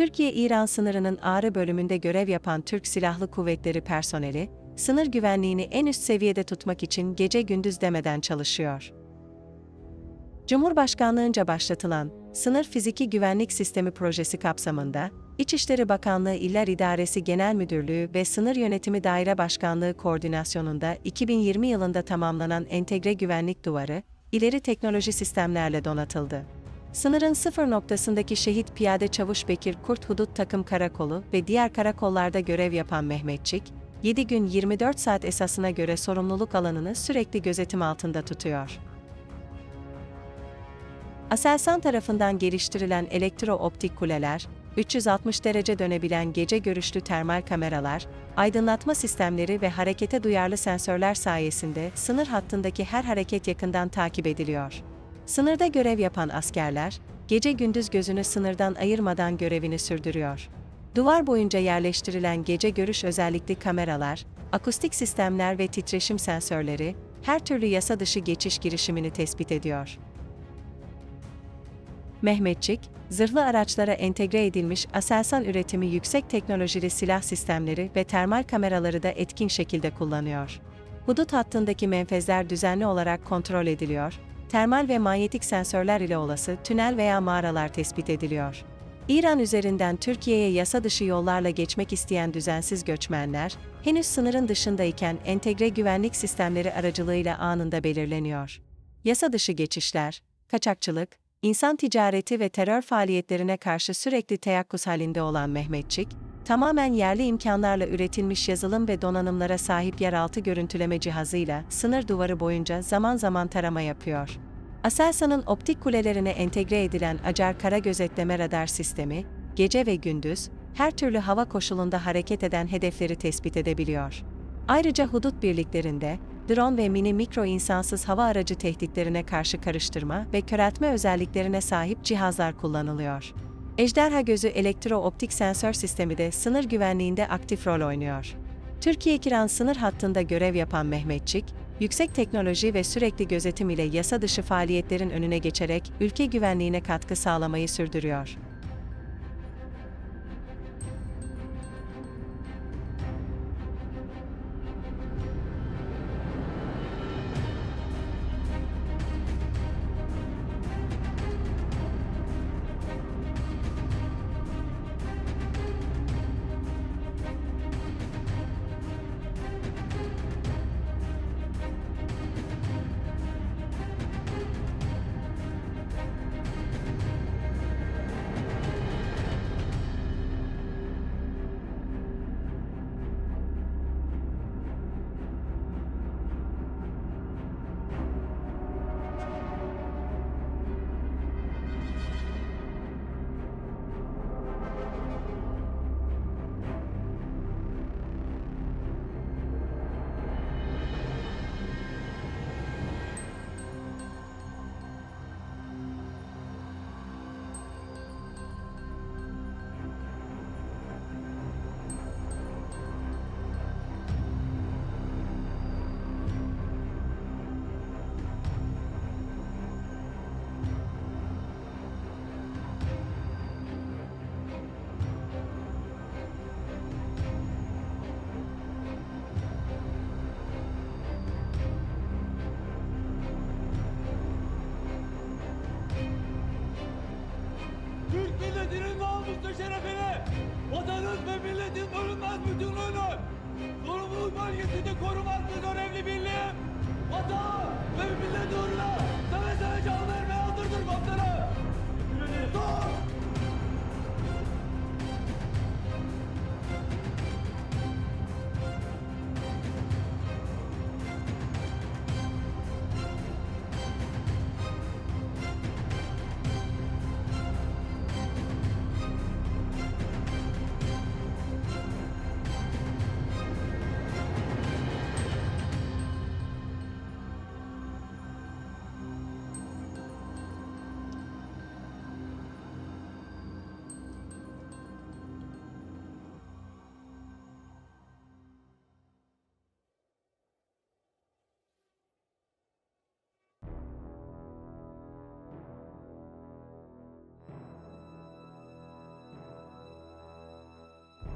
Türkiye-İran sınırının Ağrı bölümünde görev yapan Türk Silahlı Kuvvetleri personeli, sınır güvenliğini en üst seviyede tutmak için gece gündüz demeden çalışıyor. Cumhurbaşkanlığınca başlatılan Sınır Fiziki Güvenlik Sistemi projesi kapsamında, İçişleri Bakanlığı İller İdaresi Genel Müdürlüğü ve Sınır Yönetimi Daire Başkanlığı koordinasyonunda 2020 yılında tamamlanan entegre güvenlik duvarı, ileri teknoloji sistemlerle donatıldı. Sınırın sıfır noktasındaki şehit piyade çavuş Bekir Kurt Hudut Takım Karakolu ve diğer karakollarda görev yapan Mehmetçik, 7 gün 24 saat esasına göre sorumluluk alanını sürekli gözetim altında tutuyor. Aselsan tarafından geliştirilen elektro-optik kuleler, 360 derece dönebilen gece görüşlü termal kameralar, aydınlatma sistemleri ve harekete duyarlı sensörler sayesinde sınır hattındaki her hareket yakından takip ediliyor. Sınırda görev yapan askerler, gece gündüz gözünü sınırdan ayırmadan görevini sürdürüyor. Duvar boyunca yerleştirilen gece görüş özellikli kameralar, akustik sistemler ve titreşim sensörleri, her türlü yasa dışı geçiş girişimini tespit ediyor. Mehmetçik, zırhlı araçlara entegre edilmiş Aselsan üretimi yüksek teknolojili silah sistemleri ve termal kameraları da etkin şekilde kullanıyor. Hudut hattındaki menfezler düzenli olarak kontrol ediliyor, termal ve manyetik sensörler ile olası tünel veya mağaralar tespit ediliyor. İran üzerinden Türkiye'ye yasa dışı yollarla geçmek isteyen düzensiz göçmenler, henüz sınırın dışındayken entegre güvenlik sistemleri aracılığıyla anında belirleniyor. Yasa dışı geçişler, kaçakçılık, insan ticareti ve terör faaliyetlerine karşı sürekli teyakkuz halinde olan Mehmetçik, tamamen yerli imkanlarla üretilmiş yazılım ve donanımlara sahip yeraltı görüntüleme cihazıyla sınır duvarı boyunca zaman zaman tarama yapıyor. Aselsan'ın optik kulelerine entegre edilen Acar Kara Gözetleme Radar Sistemi, gece ve gündüz, her türlü hava koşulunda hareket eden hedefleri tespit edebiliyor. Ayrıca hudut birliklerinde, drone ve mini mikro insansız hava aracı tehditlerine karşı karıştırma ve köreltme özelliklerine sahip cihazlar kullanılıyor. Ejderha gözü elektro-optik sensör sistemi de sınır güvenliğinde aktif rol oynuyor. Türkiye-İran sınır hattında görev yapan Mehmetçik, yüksek teknoloji ve sürekli gözetim ile yasa dışı faaliyetlerin önüne geçerek ülke güvenliğine katkı sağlamayı sürdürüyor. Türk milletinin namuslu şerefini, vatanın ve milletin bölünmez bütünlüğünü, sorumluluk bölgesinde korumakla görevli birliğim,